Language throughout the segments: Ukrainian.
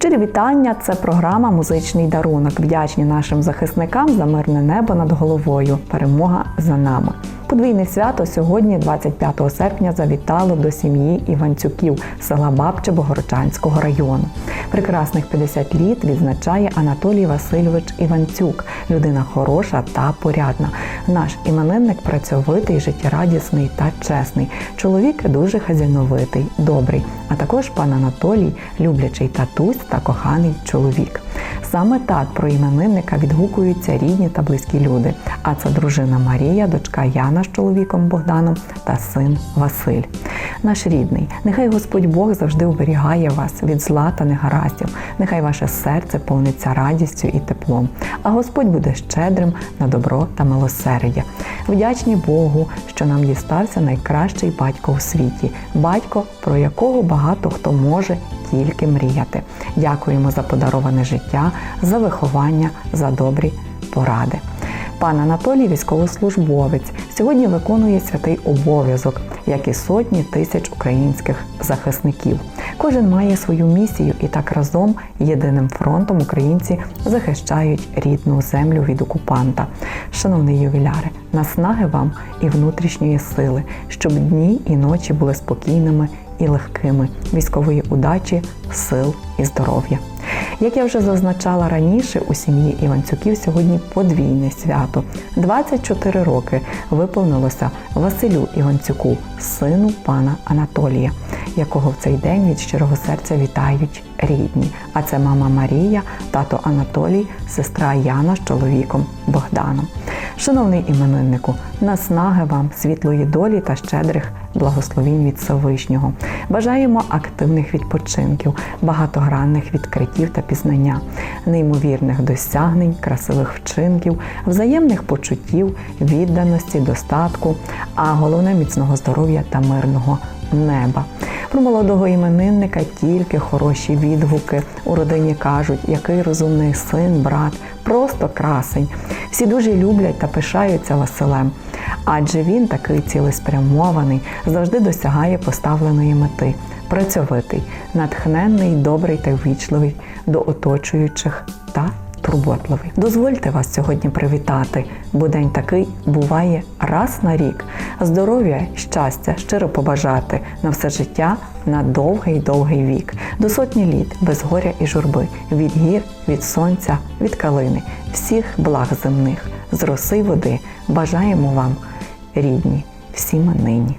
Щирі вітання. Це програма Музичний дарунок. Вдячні нашим захисникам за мирне небо над головою. Перемога за нами. Подвійне свято сьогодні, 25 серпня, завітало до сім'ї Іванцюків села Бабче Богородчанського району. Прекрасних 50 літ відзначає Анатолій Васильович Іванцюк, людина хороша та порядна. Наш іменинник працьовитий, життєрадісний та чесний. Чоловік дуже хазяйновитий, добрий. А також пан Анатолій, люблячий татусь та коханий чоловік. Саме так про іменинника відгукуються рідні та близькі люди. А це дружина Марія, дочка Яна з чоловіком Богданом та син Василь. Наш рідний, нехай Господь Бог завжди оберігає вас від зла та негараздів. Нехай ваше серце повниться радістю і теплом, а Господь буде щедрим на добро та милосердя. Вдячні Богу, що нам дістався найкращий батько у світі, батько, про якого багато хто може тільки мріяти. Дякуємо за подароване життя, за виховання, за добрі поради. Пан Анатолій військовослужбовець сьогодні виконує святий обов'язок, як і сотні тисяч українських захисників. Кожен має свою місію, і так разом єдиним фронтом українці захищають рідну землю від окупанта. Шановний ювіляре, наснаги вам і внутрішньої сили, щоб дні і ночі були спокійними і легкими, військової удачі, сил і здоров'я. Як я вже зазначала раніше, у сім'ї Іванцюків сьогодні подвійне свято. 24 роки виповнилося Василю Іванцюку, сину пана Анатолія, якого в цей день від щирого серця вітають рідні. А це мама Марія, тато Анатолій, сестра Яна з чоловіком Богданом. Шановний імениннику, наснаги вам світлої долі та щедрих благословінь від Всевишнього. Бажаємо активних відпочинків, багатогранних відкриттів та пізнання, неймовірних досягнень, красивих вчинків, взаємних почуттів, відданості, достатку, а головне міцного здоров'я та мирного неба. Про молодого іменинника тільки хороші відгуки. У родині кажуть, який розумний син, брат, просто красень. Всі дуже люблять та пишаються Василем. Адже він такий цілеспрямований, завжди досягає поставленої мети, працьовитий, натхненний, добрий та ввічливий до оточуючих та турботливий. Дозвольте вас сьогодні привітати, бо день такий буває раз на рік. Здоров'я, щастя, щиро побажати на все життя, на довгий довгий вік, до сотні літ, без горя і журби, від гір, від сонця, від калини, всіх благ земних, з роси води бажаємо вам, рідні, всі ми нині.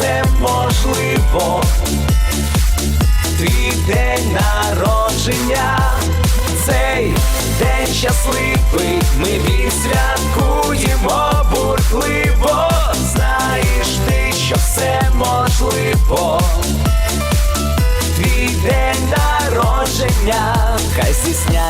все можливо. Твій день народження, цей день щасливий, ми відсвяткуємо бурхливо. Знаєш ти, що все можливо твій день народження,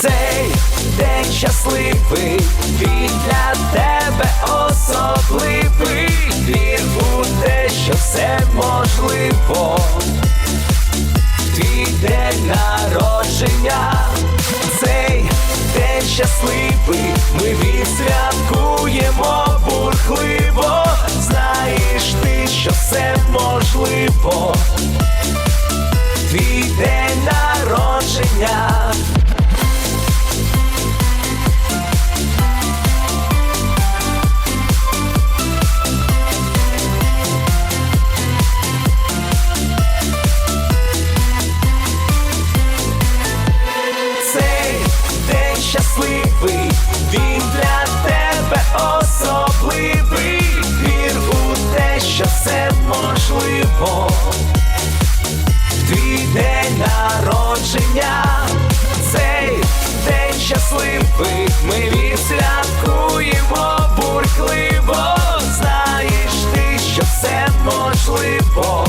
Цей день щасливий, він для тебе особливий. Вір у те, що все можливо. Твій день народження, цей день щасливий, ми відсвяткуємо бурхливо. Знаєш ти, що все можливо. народження, цей день щасливий, ми відсвяткуємо бурхливо, знаєш ти, що все можливо.